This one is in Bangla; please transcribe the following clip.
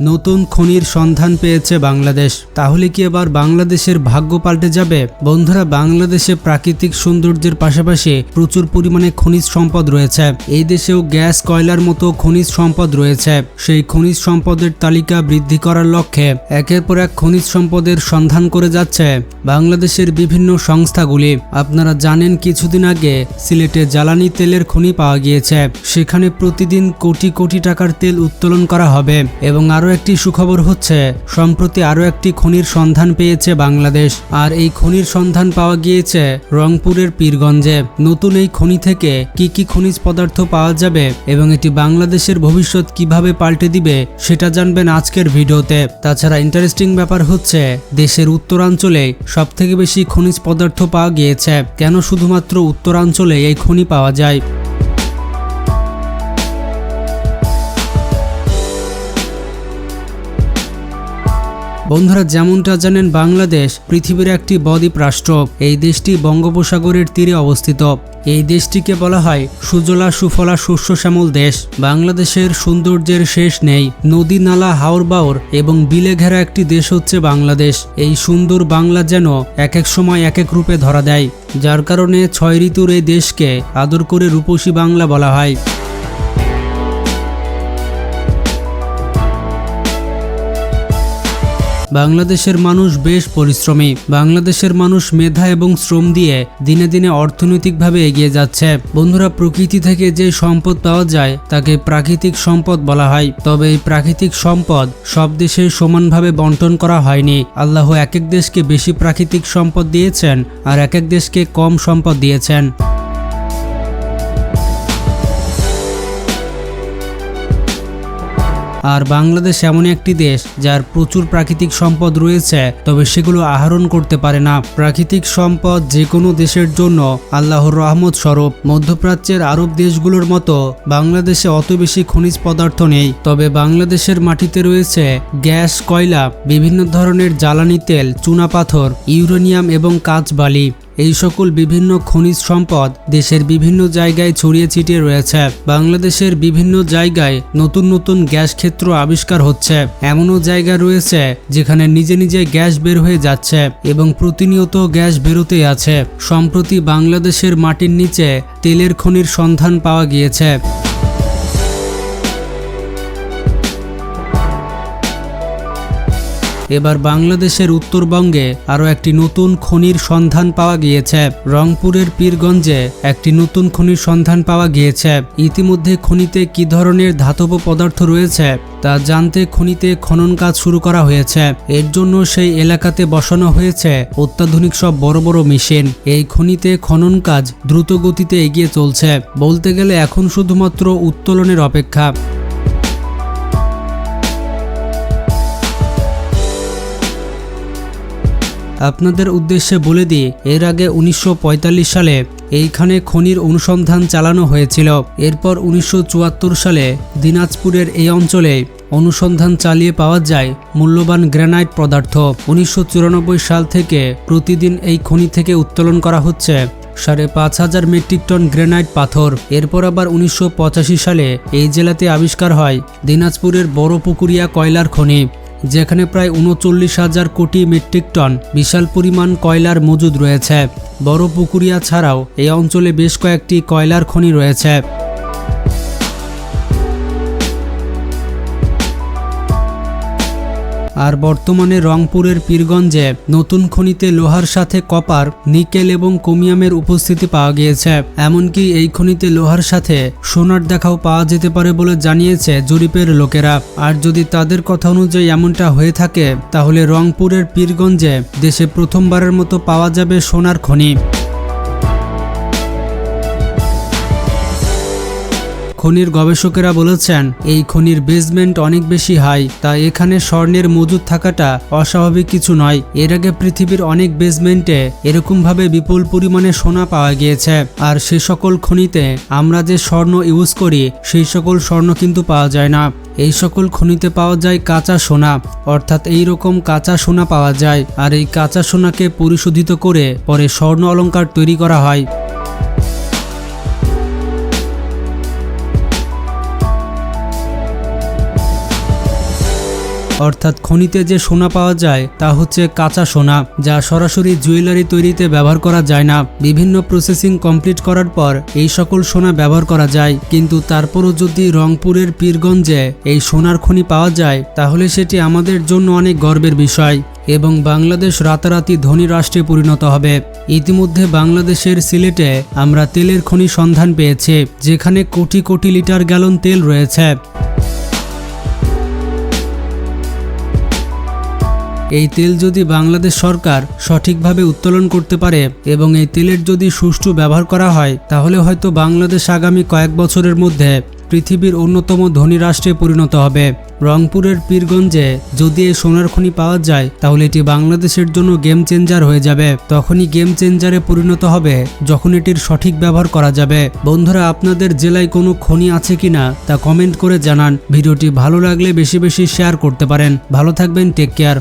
নতুন খনির সন্ধান পেয়েছে বাংলাদেশ। তাহলে কি এবার বাংলাদেশের ভাগ্য পাল্টে যাবে? বন্ধুরা, বাংলাদেশে প্রাকৃতিক সৌন্দর্যের পাশাপাশি প্রচুর পরিমাণে খনিজ সম্পদ রয়েছে। এই দেশেও গ্যাস, কয়লার মতো খনিজ সম্পদ রয়েছে। সেই খনিজ সম্পদের তালিকা বৃদ্ধি করার লক্ষ্যে একের পর এক খনিজ সম্পদের সন্ধান করে যাচ্ছে বাংলাদেশের বিভিন্ন সংস্থাগুলি। আপনারা জানেন, কিছুদিন আগে সিলেটে জ্বালানি তেলের খনি পাওয়া গিয়েছে। সেখানে প্রতিদিন কোটি কোটি টাকার তেল উত্তোলন করা হবে এবং আরও একটি সুখবর হচ্ছে, সম্প্রতি আরও একটি খনির সন্ধান পেয়েছে বাংলাদেশ, আর এই খনির সন্ধান পাওয়া গিয়েছে রংপুরের পীরগঞ্জে। নতুন এই খনি থেকে কি কি খনিজ পদার্থ পাওয়া যাবে এবং এটি বাংলাদেশের ভবিষ্যৎ কীভাবে পাল্টে দিবে, সেটা জানবেন আজকের ভিডিওতে। তাছাড়া ইন্টারেস্টিং ব্যাপার হচ্ছে, দেশের উত্তরাঞ্চলে সবথেকে বেশি খনিজ পদার্থ পাওয়া গিয়েছে। কেন শুধুমাত্র উত্তরাঞ্চলে এই খনি পাওয়া যায়? বন্ধুরা, যেমনটা জানেন, বাংলাদেশ পৃথিবীর একটি বদ্বীপ রাষ্ট্র। এই দেশটি বঙ্গোপসাগরের তীরে অবস্থিত। এই দেশটিকে বলা হয় সুজলা সুফলা শস্য শ্যামল দেশ। বাংলাদেশের সৌন্দর্যের শেষ নেই। নদী, নালা, হাওর বাওর এবং বিলে ঘেরা একটি দেশ হচ্ছে বাংলাদেশ। এই সুন্দর বাংলা যেন এক এক সময় এক এক রূপে ধরা দেয়। যার কারণে ছয় ঋতুর এই দেশকে আদর করে রূপসী বাংলা বলা হয়। বাংলাদেশের মানুষ বেশ পরিশ্রমী। বাংলাদেশের মানুষ মেধা এবং শ্রম দিয়ে দিনে দিনে অর্থনৈতিকভাবে এগিয়ে যাচ্ছে। বন্ধুরা, প্রকৃতি থেকে যে সম্পদ পাওয়া যায়, তাকে প্রাকৃতিক সম্পদ বলা হয়। তবে এই প্রাকৃতিক সম্পদ সব দেশে সমানভাবে বন্টন করা হয়নি। আল্লাহ এক এক দেশকে বেশি প্রাকৃতিক সম্পদ দিয়েছেন আর এক এক দেশকে কম সম্পদ দিয়েছেন। আর বাংলাদেশ এমন একটি দেশ যার প্রচুর প্রাকৃতিক সম্পদ রয়েছে, তবে সেগুলো আহরণ করতে পারে না। প্রাকৃতিক সম্পদ যে কোনো দেশের জন্য আল্লাহর রহমত স্বরূপ। মধ্যপ্রাচ্যের আরব দেশগুলোর মতো বাংলাদেশে অত বেশি খনিজ পদার্থ নেই, তবে বাংলাদেশের মাটিতে রয়েছে গ্যাস, কয়লা, বিভিন্ন ধরনের জ্বালানি তেল চুনাপাথর ইউরেনিয়াম এবং কাঁচ বালি। এই সকল বিভিন্ন খনিজ সম্পদ দেশের বিভিন্ন জায়গায় ছড়িয়ে ছিটিয়ে রয়েছে। বাংলাদেশের বিভিন্ন জায়গায় নতুন নতুন গ্যাস ক্ষেত্র আবিষ্কার হচ্ছে। এমনও জায়গা রয়েছে যেখানে নিজে নিজে গ্যাস বের হয়ে যাচ্ছে এবং প্রতিনিয়ত গ্যাস বেরোতে আছে। সম্প্রতি বাংলাদেশের মাটির নিচে তেলের খনির সন্ধান পাওয়া গিয়েছে। এবার বাংলাদেশের উত্তরবঙ্গে আরও একটি নতুন খনির সন্ধান পাওয়া গিয়েছে। রংপুরের পীরগঞ্জে একটি নতুন খনির সন্ধান পাওয়া গিয়েছে। ইতিমধ্যে খনিতে কি ধরনের ধাতব পদার্থ রয়েছে, তা জানতে খনিতে খনন কাজ শুরু করা হয়েছে। এর জন্য সেই এলাকাতে বসানো হয়েছে অত্যাধুনিক সব বড় বড় মেশিন। এই খনিতে খনন কাজ দ্রুত গতিতে এগিয়ে চলছে। বলতে গেলে এখন শুধুমাত্র উত্তোলনের অপেক্ষা। আপনাদের উদ্দেশ্যে বলে দিই, এর আগে উনিশশো পঁয়তাল্লিশ সালে এইখানে খনির অনুসন্ধান চালানো হয়েছিল। এরপর উনিশশো চুয়াত্তর সালে দিনাজপুরের এই অঞ্চলে অনুসন্ধান চালিয়ে পাওয়া যায় মূল্যবান গ্রানাইট পদার্থ। উনিশশো চুরানব্বই সাল থেকে প্রতিদিন এই খনি থেকে উত্তোলন করা হচ্ছে। সাড়ে পাঁচ হাজার মেট্রিক টন গ্রেনাইট পাথর। এরপর আবার উনিশশো পঁচাশি সালে এই জেলাতে আবিষ্কার হয় দিনাজপুরের বড় পুকুরিয়া কয়লার খনি। যেখানে প্রায় উনচল্লিশ হাজার কোটি মেট্রিক টন বিশাল পরিমাণ কয়লার মজুদ রয়েছে। বড় পুকুরিয়া ছাড়াও এই অঞ্চলে বেশ কয়েকটি কয়লার খনি রয়েছে। আর বর্তমানে রংপুরের পীরগঞ্জে নতুন খনিতে লোহার সাথে কপার, নিকেল এবং কোমিয়ামের উপস্থিতি পাওয়া গিয়েছে। এমনকি এই খনিতে লোহার সাথে সোনার দেখাও পাওয়া যেতে পারে বলে জানিয়েছে জরিপের লোকেরা। আর যদি তাদের কথা অনুযায়ী এমনটা হয়ে থাকে, তাহলে রংপুরের পীরগঞ্জে দেশে প্রথমবারের মতো পাওয়া যাবে সোনার খনি। খনির গবেষকেরা বলেছেন, এই খনির বেসমেন্ট অনেক বেশি হাই তাই এখানে স্বর্ণের মজুদ থাকাটা অস্বাভাবিক কিছু নয়। এর আগে পৃথিবীর অনেক বেসমেন্টে এরকমভাবে বিপুল পরিমাণে সোনা পাওয়া গিয়েছে। আর সে সকল খনিতে আমরা যে স্বর্ণ ইউজ করি, সেই সকল স্বর্ণ কিন্তু পাওয়া যায় না। এই সকল খনিতে পাওয়া যায় কাঁচা সোনা, অর্থাৎ এই রকম কাঁচা সোনা পাওয়া যায়। আর এই কাঁচা সোনাকে পরিশোধিত করে পরে স্বর্ণ অলঙ্কার তৈরি করা হয়। অর্থাৎ খনিতে যে সোনা পাওয়া যায় তা হচ্ছে কাঁচা সোনা, যা সরাসরি জুয়েলারি তৈরিতে ব্যবহার করা যায় না। বিভিন্ন প্রসেসিং কমপ্লিট করার পর এই সকল সোনা ব্যবহার করা যায়। কিন্তু তারপরও যদি রংপুরের পীরগঞ্জে এই সোনার খনি পাওয়া যায়, তাহলে সেটি আমাদের জন্য অনেক গর্বের বিষয় এবং বাংলাদেশ রাতারাতি ধনী রাষ্ট্রে পরিণত হবে। ইতিমধ্যে বাংলাদেশের সিলেটে আমরা তেলের খনি সন্ধান পেয়েছি, যেখানে কোটি কোটি লিটার গ্যালন তেল রয়েছে। এই তেল যদি বাংলাদেশ সরকার সঠিকভাবে উত্তোলন করতে পারে এবং এই তেলের যদি সুষ্ঠু ব্যবহার করা হয়, তাহলে হয়তো বাংলাদেশ আগামী কয়েক বছরের মধ্যে পৃথিবীর অন্যতম ধনী রাষ্ট্রে পরিণত হবে। রংপুরের পীরগঞ্জে যদি এই সোনার খনি পাওয়া যায়, তাহলে এটি বাংলাদেশের জন্য গেম চেঞ্জার হয়ে যাবে। তখনই গেম চেঞ্জারে পরিণত হবে যখন এটির সঠিক ব্যবহার করা যাবে। বন্ধুরা, আপনাদের জেলায় কোনো খনি আছে কিনা তা কমেন্ট করে জানান। ভিডিওটি ভালো লাগলে বেশি বেশি শেয়ার করতে পারেন। ভালো থাকবেন টেক কেয়ার